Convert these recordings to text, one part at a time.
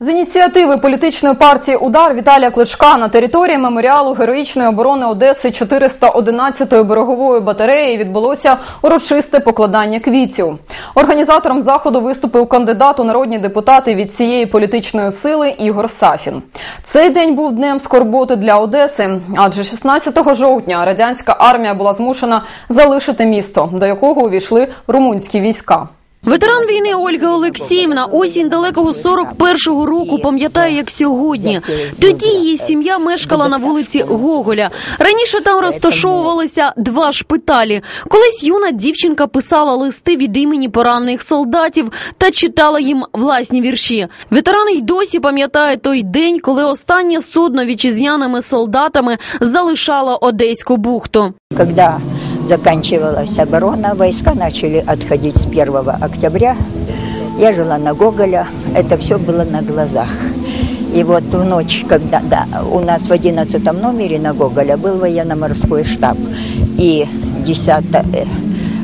З ініціативи політичної партії Удар Віталія Кличка на території меморіалу героїчної оборони Одеси 411-ї берегової батареї відбулося урочисте покладання квітів. Організатором заходу виступив кандидат у народні депутати від цієї політичної сили Ігор Сафін. Цей день був днем скорботи для Одеси, адже 16 жовтня радянська армія була змушена залишити місто, до якого увійшли румунські війська. Ветеран війни Ольга Олексіївна осінь далекого 41-го року пам'ятає як сьогодні. Тоді її сім'я мешкала на вулиці Гоголя. Раніше там розташовувалися два шпиталі. Колись юна дівчинка писала листи від імені поранених солдатів та читала їм власні вірші. Ветерани й досі пам'ятають той день, коли останнє судно вітчизняними солдатами залишало Одеську бухту. Когда заканчивалась оборона, войска начали отходить с 1 октября. Я жила на Гоголя, это все было на глазах. И вот в ночь, когда да, у нас в 11 номере на Гоголя был военно-морской штаб, и 10, э,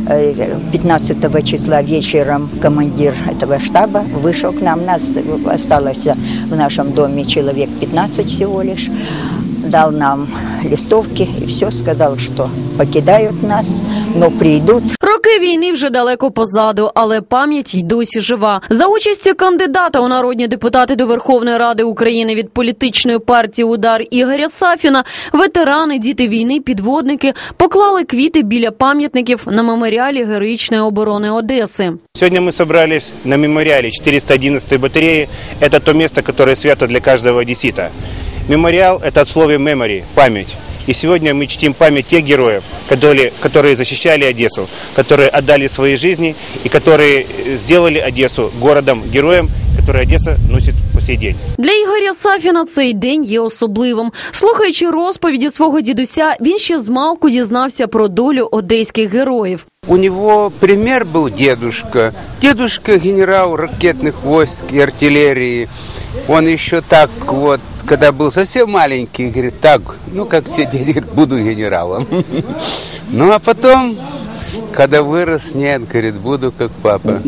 э, 15 числа вечером командир этого штаба вышел к нам, нас осталось в нашем доме человек 15 всего лишь, дал нам листовки и все, сказал, что покидают нас, но придут. Роки війни вже далеко позаду, але пам'ять й досі жива. За участі кандидата у народні депутати до Верховної Ради України від політичної партії Удар Ігоря Сафіна, ветерани, діти війни, підводники поклали квіти біля пам'ятників на меморіалі героїчної оборони Одеси. Сегодня мы собрались на мемориале 411 батареи. Это то место, которое свято для каждого одессита. Мемориал – это от слова memory – память. И сегодня мы чтим память тех героев, которые, которые защищали Одессу, которые отдали свои жизни и которые э, сделали Одессу городом-героем, который Одесса носит по сей день. Для Ігоря Сафіна цей день є особливим. Слухаючи розповіді свого дідуся, він ще змалку дізнався про долю одеських героїв. У него пример был дедушка. Дедушка генерал ракетных войск и артиллерии. Он еще так вот, когда был совсем маленький, говорит, так, ну как все дети, буду генералом. Ну а потом, когда вырос, нет, говорит, буду как папа,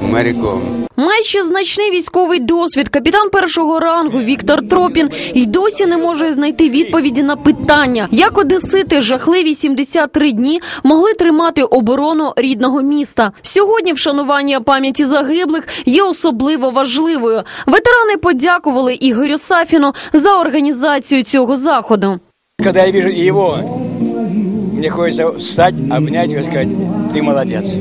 моряком. Має значний військовий досвід. Капітан першого рангу Віктор Тропін й досі не може знайти відповіді на питання, як одесити жахливі 73 дні могли тримати оборону рідного міста. Сьогодні вшанування пам'яті загиблих є особливо важливою. Ветерани подякували Ігорю Сафіну за організацію цього заходу. Когда я вижу его, мне хочется встать, обнять его и сказать, ты молодец.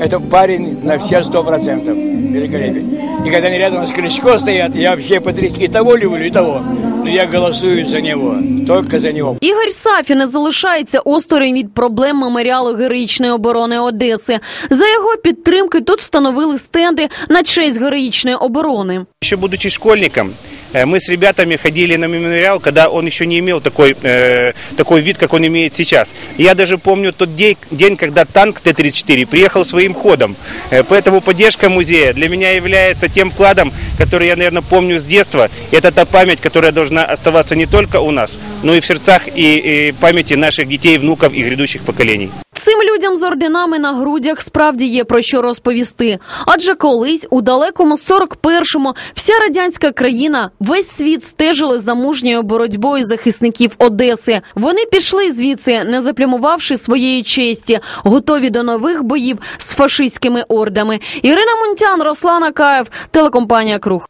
Это парень на все сто процентов. Великолепен. И когда они рядом с Кличко стоят, я вообще потряс и того люблю, и того. Но я голосую за него, только за него. Ігор Сафі не залишається осторонь від проблем меморіалу героїчної оборони Одеси. За його підтримки тут встановили стенди на честь героїчної оборони. Еще будучи школьником, э, Мы с ребятами ходили на мемориал, когда он еще не имел такой, э, такой вид, как он имеет сейчас. Я даже помню тот день, день когда танк Т-34 приехал своим ходом. Э, Поэтому поддержка музея для меня является тем вкладом, который я, наверное, помню с детства. Это та память, которая должна оставаться не только у нас, но и в сердцах и, и памяти наших детей, внуков и грядущих поколений. Цим людям з орденами на грудях справді є про що розповісти. Адже колись у далекому 41-му вся радянська країна, весь світ стежили за мужньою боротьбою захисників Одеси. Вони пішли звідси, не заплямувавши своєї честі, готові до нових боїв з фашистськими ордами. Ірина Мунтян, Руслана Каєв, телекомпанія Круг.